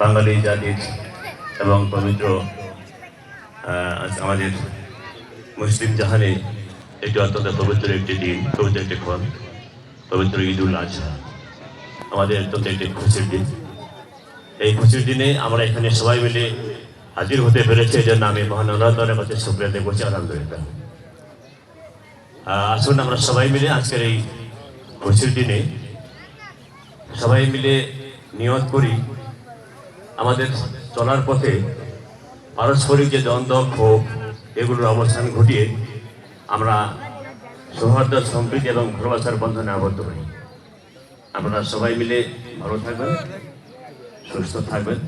বাঙালি জাতির এবং পবিত্র আমাদের মুসলিম জাহানে এটি অত্যন্ত পবিত্র একটি দিন, পবিত্র একটি ক্ষণ পবিত্র ঈদুল আজহা। আমাদের অত্যন্ত একটি খুশির দিন। এই খুশির দিনে আমরা এখানে সবাই মিলে হাজির হতে পেরেছি এই জন্য আমি মহান আল্লাহর কাছে দিয়ে বলছি আলহামদুলিল্লাহ। আসুন আমরা সবাই মিলে আজকের এই খুশির দিনে সবাই মিলে নিয়ত করি। আমাদের চলার পথে পারস্পরিক যে দ্বন্দ্ব, ক্ষোভ, এগুলোর অবস্থান ঘটিয়ে আমরা সৌহার্দ্য, সম্প্রীতি এবং ভালোবাসার বন্ধনে আবদ্ধ হই। আপনারা সবাই মিলে ভালো থাকবেন, সুস্থ থাকবেন।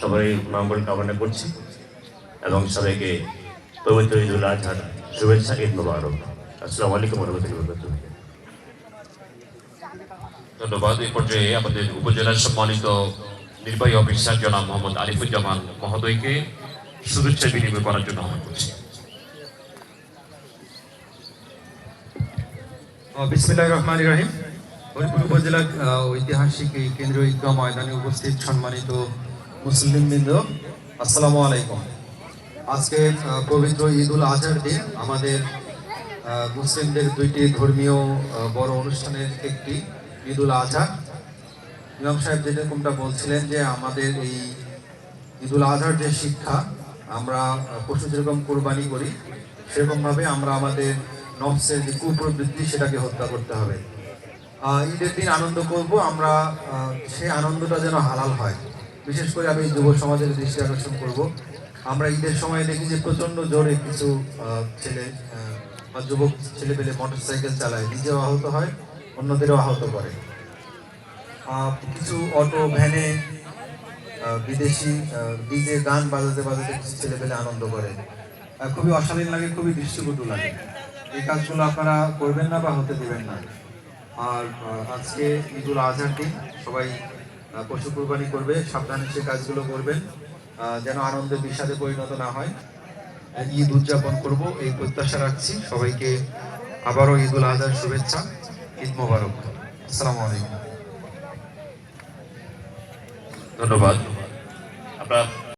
সবাই মঙ্গল কামনা করছি এবং সবাইকে পবিত্র ঈদুল আজহার শুভেচ্ছা, ঈদ মুবারক। আসসালামু আলাইকুম রহমতুল্লাহ ধন্যবাদ। এই পর্যায়ে আমাদের উপজেলার সম্মানিত নির্বাহী অফিসার জনাব মোহাম্মদ আলিফুজ্জামান মহোদয়কে শুভেচ্ছা বিনিময় করার জন্য আহ্বান করছি। বিসমিল্লাহ রহমান রাহিম। হরিপুর উপজেলার আহ, ঐতিহাসিক এই কেন্দ্রীয় ঈদগাহ ময়দানে উপস্থিত সম্মানিত মুসলিমবৃন্দ আসসালামু আলাইকুম। আজকে পবিত্র ঈদ উল আজহার দিন। আমাদের মুসলিমদের দুইটি ধর্মীয় বড় অনুষ্ঠানের একটি ঈদ উল ইমাম সাহেব যেরকমটা বলছিলেন যে আমাদের এই ঈদুল আজহার যে শিক্ষা, আমরা পশু যেরকম কোরবানি করি, সেরকমভাবে আমরা আমাদের নফসের যে কুপ্রবৃত্তি সেটাকে হত্যা করতে হবে। ঈদের দিন আনন্দ করব, আমরা সেই আনন্দটা যেন হালাল হয়। বিশেষ করে আমি যুব সমাজের দৃষ্টি আকর্ষণ করব। আমরা ঈদের সময় দেখি যে প্রচণ্ড জোরে কিছু ছেলে বা যুবক ছেলে পেলে মোটর সাইকেল চালায়, নিজেও আহত হয়, অন্যদেরও আহত করে। কিছু অটো, ভ্যানে বিদেশি ডিজে গান বাজাতে বাজাতে কিছু ছেলেপেলে আনন্দ করে। খুবই অশালীন লাগে, খুবই দৃষ্টিকটু লাগে। এই কাজগুলো আপনারা করবেন না বা হতে দেবেন না। আর আজকে ঈদুল আজহার দিন, সবাই পশু কুরবানি করবে, সাবধানে সে কাজগুলো করবেন যেন আনন্দে বিষাদে পরিণত না হয়। ঈদ উদযাপন করব, এই প্রত্যাশা রাখছি। সবাইকে আবারও ঈদুল আজহার শুভেচ্ছা, ঈদ মোবারক। আসসালামু আলাইকুম। ধন্যবাদ। আমরা